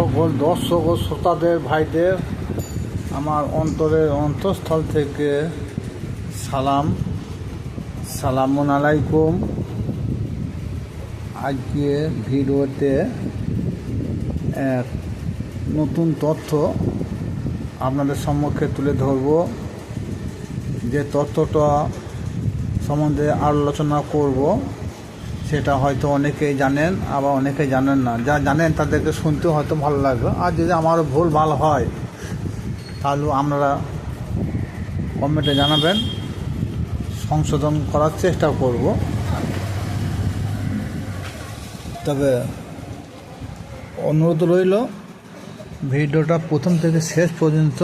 সকল দর্শক ও শ্রোতাদের, ভাইদের আমার অন্তরের অন্তঃস্থল থেকে সালাম। সালামুন আলাইকুম। আজকে ভিডিওতে এক নতুন তথ্য আপনাদের সম্মুখে তুলে ধরব। যে তথ্যটা সম্বন্ধে আলোচনা করব। সেটা হয়তো অনেকেই জানেন, আবার অনেকেই জানেন না। যা জানেন তাদেরকে শুনতে হয়তো ভালো লাগবে। আর যদি আমারও ভুল ভালো হয়, তাহলে আপনারা কমেন্টে জানাবেন। সংশোধন করার চেষ্টা করব। তবে অনুরোধ রইল, ভিডিওটা প্রথম থেকে শেষ পর্যন্ত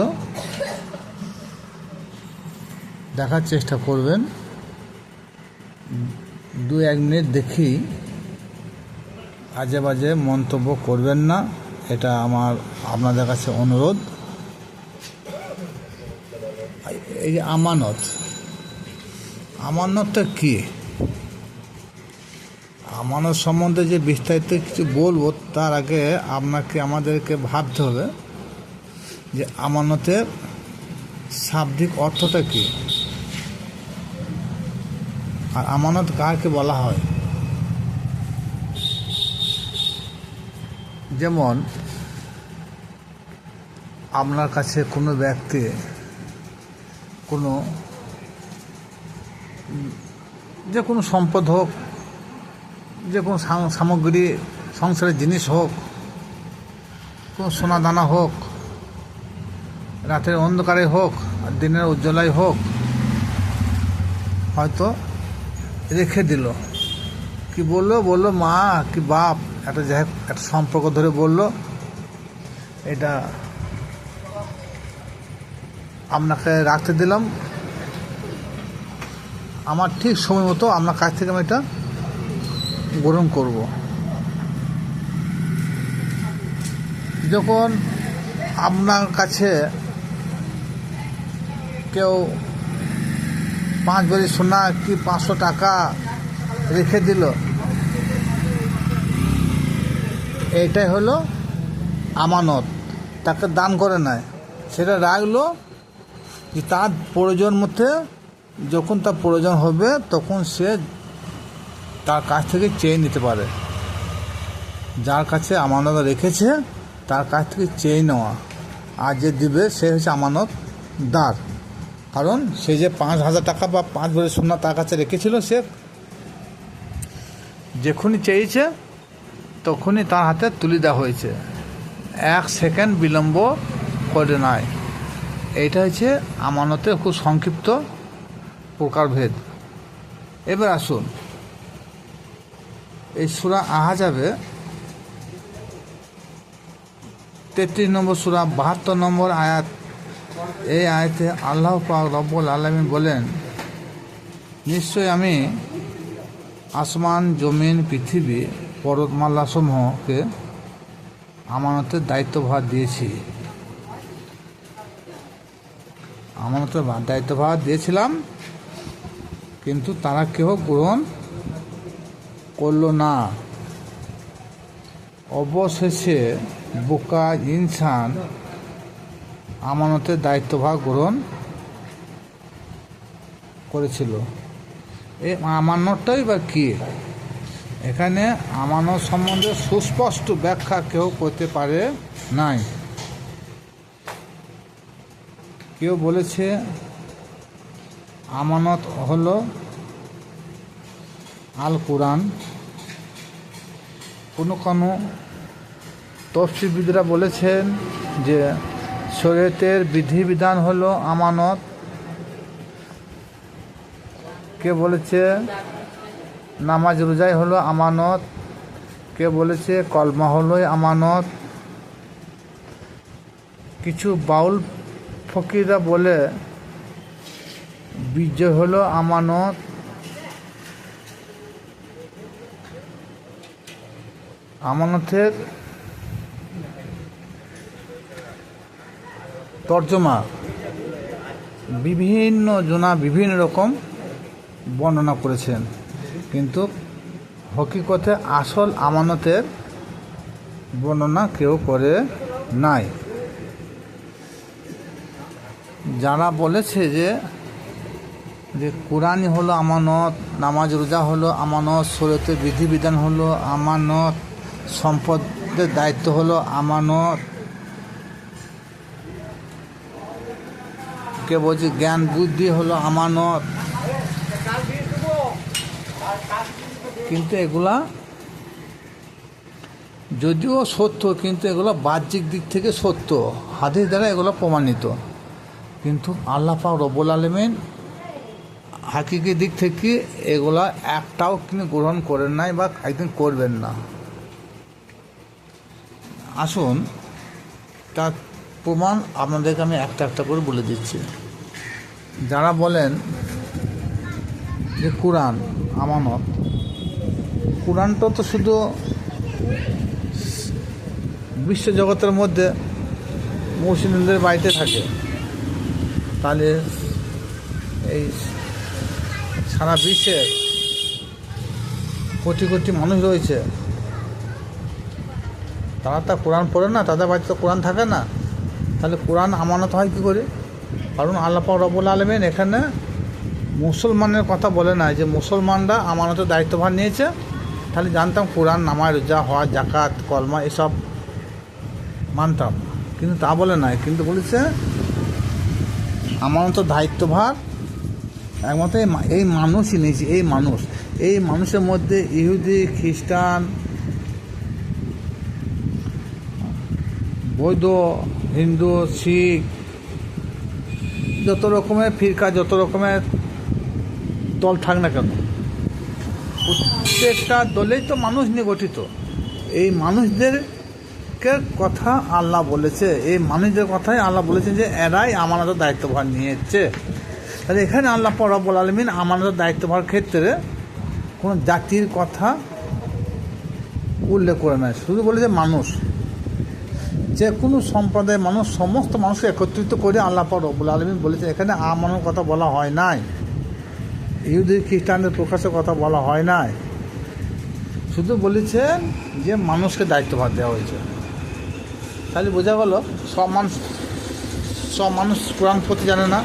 দেখার চেষ্টা করবেন। দু এক মিনিট দেখি। আজে বাজে মন্তব্য করবেন না, এটা আমার আপনাদের কাছে অনুরোধ। এই যে আমানত, আমানতটা কি? আমানত সম্বন্ধে যে বিস্তারিত কিছু বলব, তার আগে আপনাকে, আমাদেরকে ভাবতে হবে যে আমানতের শাব্দিক অর্থটা কী? আর আমানত কাকে বলা হয়? যেমন, আপনার কাছে কোনো ব্যক্তি কোনো, যে কোনো সম্পদ হোক, যে কোনো সাম- সামগ্রী, সংসারের জিনিস হোক, কোনো সোনা দানা হোক, রাতের অন্ধকারে হোক দিনের উজ্জ্বলাই হোক, হয়তো রেখে দিল। কি বলল? বলল, মা, কি বাপ? একটা যাই একটা সম্পর্ক ধরে বলল, এটা আপনাকে রাখতে দিলাম। আমার ঠিক সময় মতো আপনার কাছ থেকে আমি এটা গ্রহণ করব। যখন আপনার কাছে কেউ পাঁচ ভরি সোনা কি পাঁচশো টাকা রেখে দিল? এইটাই হলো আমানত। তাকে দান করে নেয়। সেটা রাখল যে তার প্রয়োজন মধ্যে যখন তার প্রয়োজন হবে তখন সে তার কাছ থেকে চেয়ে নিতে পারে। যার কাছে আমানত রেখেছে, তার কাছ থেকে চেয়ে নেওয়া। আর যে দিবে সে হচ্ছে আমানত দার। কারণ সে যে পাঁচ হাজার টাকা বা পাঁচ ভরি সোনা তার কাছে রেখেছিল সে যখনই চেয়েছে তখনই তার হাতে তুলে দেওয়া হয়েছে। এক সেকেন্ড বিলম্ব করে নাই। এইটা হচ্ছে আমানতের খুব সংক্ষিপ্ত প্রকারভেদ। এবার আসুন। এই সুরা আহা যাবে তেত্রিশ নম্বর সুরা বাহাত্তর নম্বর আয়াত এই আয়তে আল্লাহ পাক রব্বুল আলমিন বলেন, নিশ্চয় আমি আসমান, জমিন, পৃথিবী, পর্বতমালাসমূহকে আমানতের দায়িত্বভার দিয়েছি। আমানতের দায়িত্বভার দিয়েছিলাম, কিন্তু তারা কেউ গ্রহণ করল না। অবশেষে বোকা, ইনসান আমানতের দায়িত্বভার গ্রহণ করেছিল। এই আমানতটাই বা কি? এখানে আমানত সম্বন্ধে সুস্পষ্ট ব্যাখ্যা কেউ করতে পারে নাই। কেউ বলেছে, আমানত হল আল কোরআন কোনো কোনো তফসিলবিদরা বলেছেন যে শরীয়তের বিধিবিধান হলো আমানত। কে বলেছে? নামাজ রোজাই হলো আমানত। কে বলেছে? কলমা হলোই আমানত। কিছু বাউল ফকিররা বলে, বিজয় হলো আমানত। আমানতের তর্জমা বিভিন্ন জনা বিভিন্ন রকম বর্ণনা করেছেন। কিন্তু হকিকতে আসল আমানতের বর্ণনা কেউ করে নাই। যারা বলেছে যে যে কোরআনই হলো আমানত, নামাজ রোজা হলো আমানত শরীয়তের বিধিবিধান হলো আমানত, সম্পদের দায়িত্ব হলো আমানত কে বলছি, জ্ঞান বুদ্ধি হলো আমানত। কিন্তু এগুলা যদিও সত্য, কিন্তু এগুলো বাহ্যিক দিক থেকে সত্য। হাদিস দ্বারা এগুলো প্রমাণিত। কিন্তু আল্লাহ পাক রব্বুল আলমিন হাকিকি দিক থেকে এগুলা একটাও তিনি গ্রহণ করেন নাই বা একদিন করবেন না। আসুন, তার প্রমাণ আপনাদেরকে আমি একটা একটা করে বলে দিচ্ছি। যারা বলেন যে কোরআন আমানত, কোরআনটা তো শুধু বিশ্বজগতের মধ্যে মুসলিমদের বাড়িতে থাকে। তাহলে এই সারা বিশ্বের কোটি কোটি মানুষ রয়েছে। তারা তা কোরআন পড়ে না, তাদের বাড়িতে তো কোরআন থাকে না। তাহলে কোরআন আমানত হয় কী করে? কারণ আল্লাহ পাক রব্বুল আলমিন এখানে মুসলমানের কথা বলে না যে মুসলমানরা আমানতের দায়িত্বভার নিয়েছে। তাহলে জানতাম কোরআন, নামায় রোজা হওয়া জাকাত কলমা এসব মানতাম। কিন্তু তা বলে নাই। কিন্তু বলেছে আমানত দায়িত্বভার একমাত্র এই মানুষই নিয়েছে, এই মানুষ। এই মানুষের মধ্যে ইহুদি, খ্রিস্টান, বৌদ্ধ হিন্দু, শিখ, যত রকমের ফিরকা, যত রকমের দল থাক না কেন, প্রত্যেকটা দলেই তো মানুষ নিয়ে গঠিত এই মানুষদেরকে কথা আল্লাহ বলেছে, এই মানুষদের কথাই আল্লাহ বলেছেন যে এরাই আমানতের দায়িত্বভার নিয়েছে। তাহলে এখানে আল্লাহ পরাবুল আলমিন আমানতের দায়িত্বভার ক্ষেত্রে কোনো জাতির কথা উল্লেখ করে নেয় শুধু বলেছে মানুষ। যে কোনো সম্প্রদায়ের মানুষ, সমস্ত মানুষকে একত্রিত করে আল্লাহ পর রব্বুল আলমিন বলেছে এখানে আমানের কথা বলা হয় নাই। ইহুদি, খ্রিস্টানদের প্রকাশের কথা বলা হয় নাই। শুধু বলেছেন যে মানুষকে দায়িত্বভার দেওয়া হয়েছে। তাহলে বোঝা গেল, সব মানুষ সব মানুষ কোরআন পড়তে জানে না,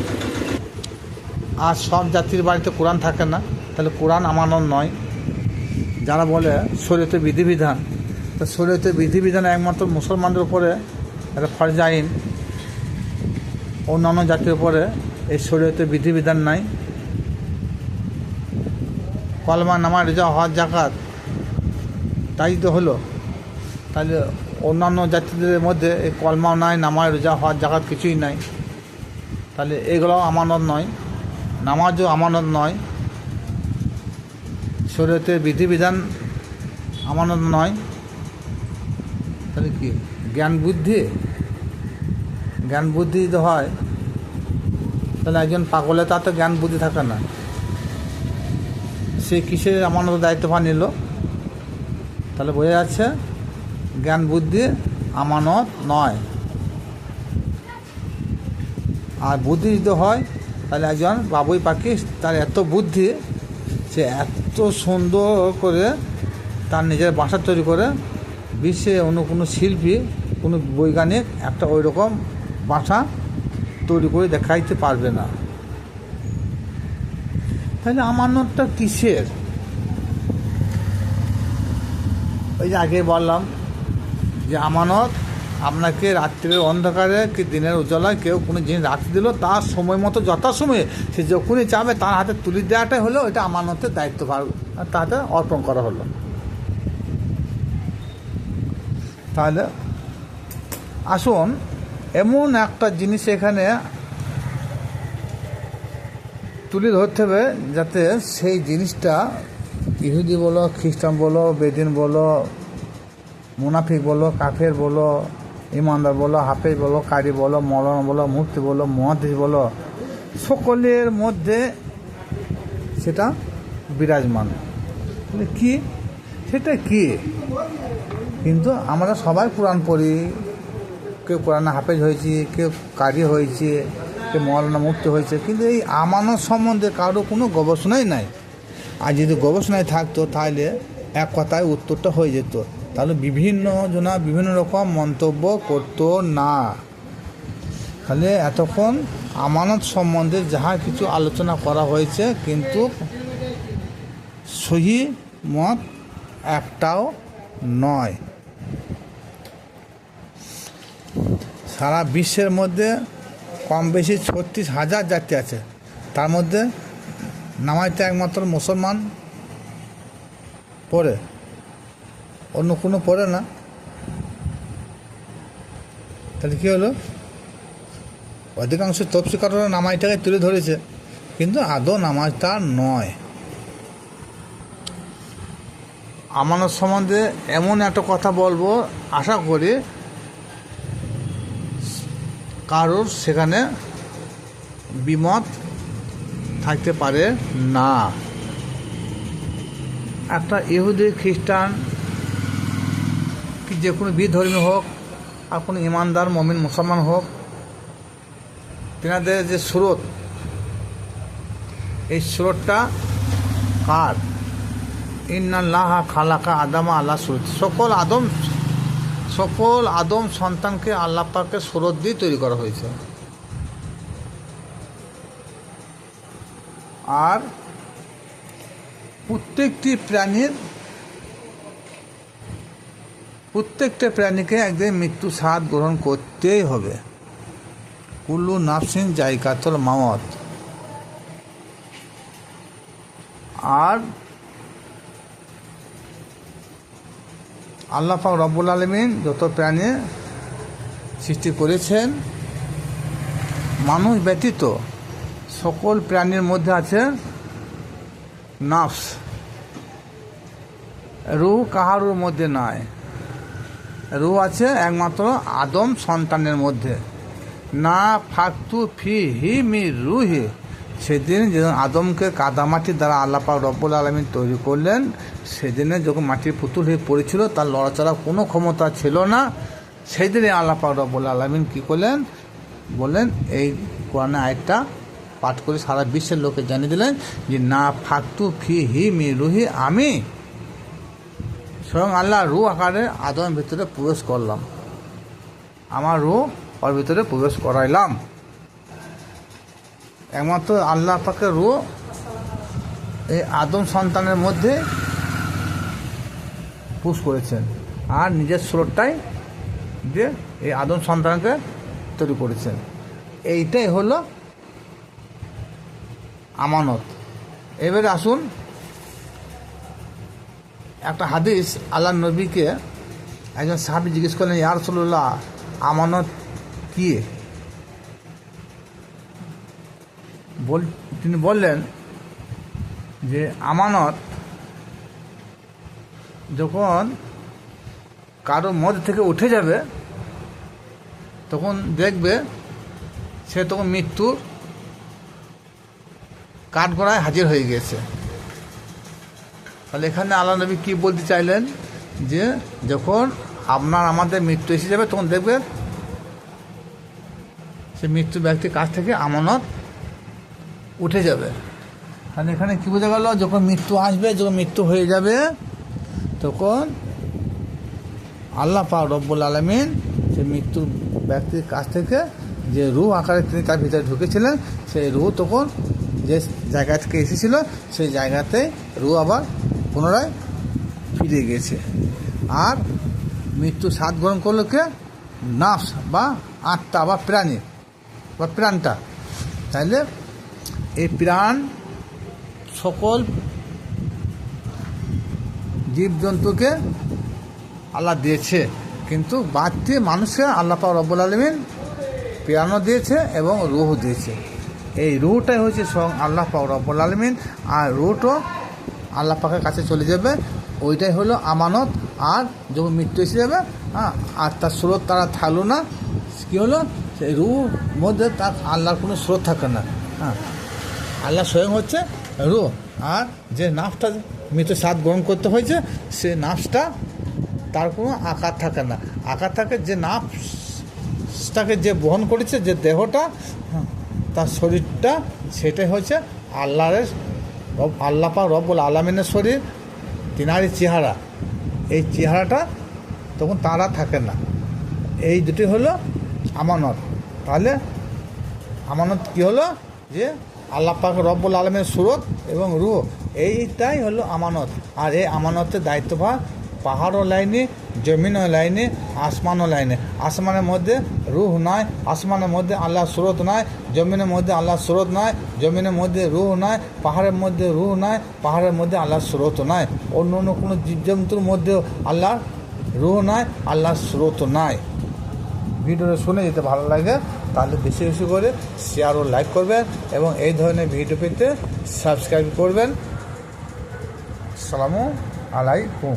আর সব জাতির বাড়িতে কোরআন থাকে না। তাহলে কোরআন আমানত নয়। যারা বলে শরীয়তের বিধিবিধান তা শরীয়তের বিধিবিধান একমাত্র মুসলমানদের উপরে একটা ফরজ আইন, অন্যান্য জাতির উপরে এই শরীয়তের বিধিবিধান নাই। কলমা নামা রেজা হওয়ার জাকাত তাই তো হলো। তাহলে অন্যান্য জাতিদের মধ্যে এই কলমাও নাই নামায় রোজা হওয়ার জাকাত কিছুই নাই। তাহলে এগুলো আমানত নয়, নামাজও আমানত নয় শরীয়তের বিধিবিধান আমানত নয়। তাহলে কি? জ্ঞান বুদ্ধি? জ্ঞান বুদ্ধি যদি হয়, তাহলে একজন পাগলে তার তো জ্ঞান বুদ্ধি থাকে না। সে কিসের আমানত দায়িত্বভার নিল? তাহলে বোঝা যাচ্ছে, জ্ঞান বুদ্ধি আমানত নয়। আর বুদ্ধি যদি হয়, তাহলে একজন বাবুই পাখি, তার এত বুদ্ধি, সে এত সুন্দর করে তার নিজের বাসা তৈরি করে বিশ্বে অন্য কোনো শিল্পী, কোনো বৈজ্ঞানিক একটা ওই রকম বাসা তৈরি করে দেখাইতে পারবে না। তাহলে আমানতটা কিসের? ওই যে আগে বললাম যে আমানত আপনাকে রাত্রির অন্ধকারে কি দিনের উজ্জ্বলায় কেউ কোনো জিনিস রাখতে দিল, তার সময় মতো যথাসময়ে সে যখনই চাবে তার হাতে তুলে দেওয়াটাই হলো এটা আমানতের দায়িত্বভার আর তাতে অর্পণ করা হলো। তাহলে আসুন, এমন একটা জিনিস এখানে তুলে ধরতে হবে যাতে সেই জিনিসটা ইহুদি বলো, খ্রিস্টান বলো, বেদিন বলো, মুনাফিক বলো, কাফের বলো, ইমানদার বলো, হাফেজ বলো, কারি বলো, মৌলানা বলো, মুফতি বলো, মহাদিস বলো, সকলের মধ্যে সেটা বিরাজমান। কি? সেটা কি? কিন্তু আমরা সবাই কোরআন পড়ি। কেউ কোরআনে হাফেজ হয়েছি, কেউ কারি হয়েছে, কেউ মৌলানা মুক্তি হয়েছে। কিন্তু এই আমানত সম্বন্ধে কারও কোনো গবেষণাই নাই। আর যদি গবেষণায় থাকতো তাহলে এক কথায় উত্তরটা হয়ে যেত। তাহলে বিভিন্ন জনা বিভিন্ন রকম মন্তব্য করতো না। তাহলে এতক্ষণ আমানত সম্বন্ধে যাহা কিছু আলোচনা করা হয়েছে, কিন্তু সহি মত একটাও নয়। সারা বিশ্বের মধ্যে কম বেশি ছত্রিশ হাজার জাতি আছে। তার মধ্যে নামাজটা একমাত্র মুসলমান পড়ে। অন্য কোনো পড়ে না। তাহলে কী হলো? অধিকাংশ তফসিকাররা নামাজটাকে তুলে ধরেছে, কিন্তু আদৌ নামাজটা নয়। আমানত সম্বন্ধে এমন একটা কথা বলব, আশা করি কারোর সেখানে বিমত থাকতে পারে না। একটা ইহুদি, খ্রিস্টান কি যে কোনো বিধর্মী হোক, আর কোনো ইমানদার, মমিন, মুসলমান হোক, তেনাদের যে স্রোত, এই স্রোতটা কার? ইন্নাল্লাহ খালাকা আদামা আল্লাহ সুরত। সকল আদম সকল আদম সন্তানকে আল্লাহ পাকে স্রোত দিয়ে তৈরি করা হয়েছে। আর প্রত্যেকটি প্রাণীর, প্রত্যেকটা প্রাণীকে একদিন মৃত্যু স্বাদ গ্রহণ করতেই হবে। কুল্লু নাফসিন জায়গাতল মাওয়াত। আর আল্লাহ পাক রব্বুল আলমিন যত প্রাণী সৃষ্টি করেছেন, মানুষ ব্যতীত সকল প্রাণীর মধ্যে আছে নাফস। রু কাহারুর মধ্যে নয় রু আছে একমাত্র আদম সন্তানের মধ্যে। না ফাকতু ফি হি মি রুহি। সেদিন যখন আদমকে কাদামাটির দ্বারা আল্লাপা রব্বুল আলমিন তৈরি করলেন, সেদিনে যখন মাটির পুতুল হয়ে পড়েছিল, তার লড়াচড়া কোনো ক্ষমতা ছিল না। সেই দিনে আল্লাপাক রব্বুল আলমিন কী করলেন? বললেন, এই কোরআনে আয়টা পাঠ করে সারা বিশ্বের লোকে জানিয়ে দিলেন যে, না ফাকতু ফি হি মি রুহি আমি। স্বয়ং আল্লাহ রু আকারে আদমের ভিতরে প্রবেশ করলাম। আমার রু ওর ভিতরে প্রবেশ করাইলাম। একমাত্র আল্লাহ পাকে রু এই আদম সন্তানের মধ্যে পুষ করেছেন। আর নিজের স্রোতটাই দিয়ে এই আদম সন্তানকে তৈরি করেছেন। এইটাই হলো আমানত। এবারে আসুন, একটা হাদিস আল্লাহ নবীকে একজন সাহাবি জিজ্ঞেস করলেন ইয়ার রসুল্লাহ আমানত কি? বল, তিনি বললেন যে, আমানত যখন কারও মদ থেকে উঠে যাবে, তখন দেখবে সে তখন মৃত্যুর কাঠগড়ায় হাজির হয়ে গেছে। তাহলে এখানে আল্লাহ নবী কী বলতে চাইলেন? যে, যখন আপনার আমাদের মৃত্যু এসে যাবে, তখন দেখবেন সে মৃত্যু ব্যক্তির কাছ থেকে আমানত উঠে যাবে। তাহলে এখানে কী বোঝা গেল, যখন মৃত্যু আসবে, যখন মৃত্যু হয়ে যাবে, তখন আল্লাহ পা রব্বুল আলমিন সে মৃত্যুর ব্যক্তির কাছ থেকে যে রু আকারে তিনি তার ভিতরে ঢুকেছিলেন, সেই রু তখন যে জায়গা থেকে এসেছিল, সেই জায়গাতে রু আবার পুনরায় ফিরে গেছে। আর মৃত্যু স্বাদ গ্রহণ করল কে? নাফস বা আত্মা বা প্রাণী বা প্রাণটা। তাইলে এই প্রাণ সকল জীবজন্তুকে আল্লাহ দিয়েছে। কিন্তু বাড়তি মানুষকে আল্লাহ পাক রব্বুল আলমিন প্রাণও দিয়েছে এবং রুহ দিয়েছে। এই রুহটাই হচ্ছে স্বয়ং আল্লাহ পাক রব্বুল আলমিন আর রুহটাও আল্লাহ পাকের কাছে চলে যাবে। ওইটাই হলো আমানত। আর যখন মৃত্যু এসে যাবে হ্যাঁ আর তার স্রোত তারা থাকল না, কী হলো? সেই রুহ মধ্যে তার আল্লাহর কোনো স্রোত থাকে না হ্যাঁ। আল্লাহ স্বয়ং হচ্ছে রুহ। আর যে নাফটা মৃত স্বাদ গ্রহণ করতে হয়েছে সে নাফটা তার কোনো আকার থাকে না। আকার থাকে যে নাফসটাকে যে বহন করেছে যে দেহটা হ্যাঁ, তার শরীরটা সেটাই হচ্ছে আল্লাহরের রব আল্লাহ পাক রব্বুল আলমিনের শরীর তিনারই চেহারা। এই চেহারাটা তখন তারা থাকে না। এই দুটি হলো আমানত। তাহলে আমানত কি হলো? যে আল্লাহ পাক রব্বুল আলমের সুরত এবং রুহ, এইটাই হলো আমানত। আর এই আমানতের দায়িত্বভার পাহাড়ও লাইনে জমিনও লাইনে আসমানও লাইনে। আসমানের মধ্যে রুহ নয় আসমানের মধ্যে আল্লাহ সুরত নয় জমিনের মধ্যে আল্লাহ সুরত নয় জমিনের মধ্যে রুহ নয় পাহাড়ের মধ্যে রুহ নয় পাহাড়ের মধ্যে আল্লাহ সুরত নয় অন্য অন্য কোনো জীবজন্তুর মধ্যেও আল্লাহ রুহ নয় আল্লাহ স্রোত নয় ভিডিওটা শুনে যেতে ভালো লাগে, তাহলে বেশি বেশি করে শেয়ার ও লাইক করবেন এবং এই ধরনের ভিডিও পেতে সাবস্ক্রাইব করবেন। সালামু আলাইকুম।